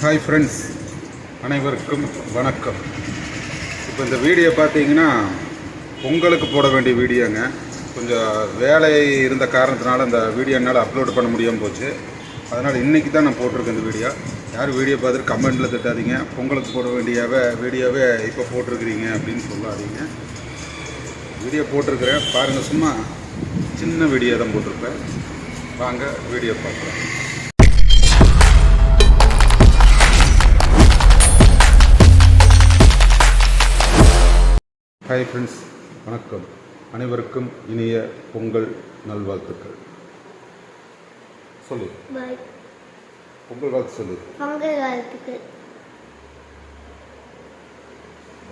Hi friends அனைவருக்கும் வணக்கம். இப்போ இந்த வீடியோ பார்த்தீங்கன்னா பொங்கலுக்கு போட வேண்டிய வீடியோங்க. கொஞ்சம் வேலை இருந்த காரணத்தினால இந்த வீடியோ என்னால் அப்லோட் பண்ண முடியாமல் போச்சு. அதனால் இன்றைக்கி தான் நான் போட்டிருக்கேன் இந்த வீடியோ. யாரும் வீடியோ பார்த்துட்டு கமெண்ட்டில் திட்டாதீங்க. பொங்கலுக்கு போட வேண்டியவை வீடியோவே இப்போ போட்டிருக்கிறீங்க அப்படின்னு சொல்லாதீங்க. வீடியோ போட்டிருக்கிறேன். பாருங்கள் சும்மா சின்ன வீடியோ தான் போட்டிருப்பேன். வாங்க வீடியோ பார்க்குறேன் ஹாய் ஃப்ரெண்ட்ஸ் வணக்கம். அனைவருக்கும் இனிய பொங்கல் நல்வாழ்த்துக்கள். சொல்லு. பொங்கல் வாழ்த்து சொல்லு. பொங்கல் வாழ்த்துக்கு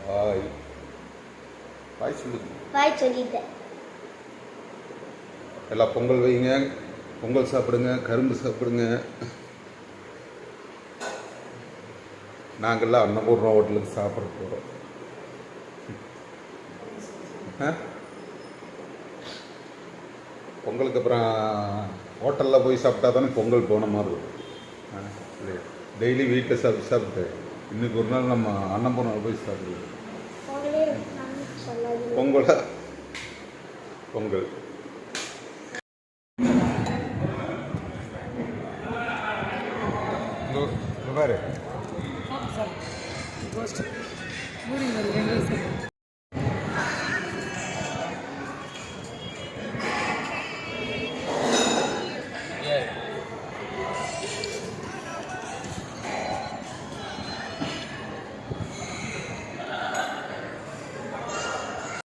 பாய் பாய் சொல்லு. பாய் சொல்லிட்டேன். எல்லாம் பொங்கல் வைங்க பொங்கல் சாப்பிடுங்க. கரும்பு சாப்பிடுங்க. நாங்கள்லாம் அன்னபூர்ணா ஹோட்டலுக்கு சாப்பிட போகிறோம் பொங்கலுக்கு அப்புறம் ஹோட்டலில் போய் சாப்பிட்டா தானே பொங்கல் போன மாதிரி இருக்கும். ஆ, இல்லையா? டெய்லி வீட்டில் சாப்பிட்டு சாப்பிட்டு இன்னைக்கு ஒரு நாள் நம்ம அன்னபூர்ணா போய் சாப்பிடுவோம். பொங்கலே பொங்கலா? பாரு.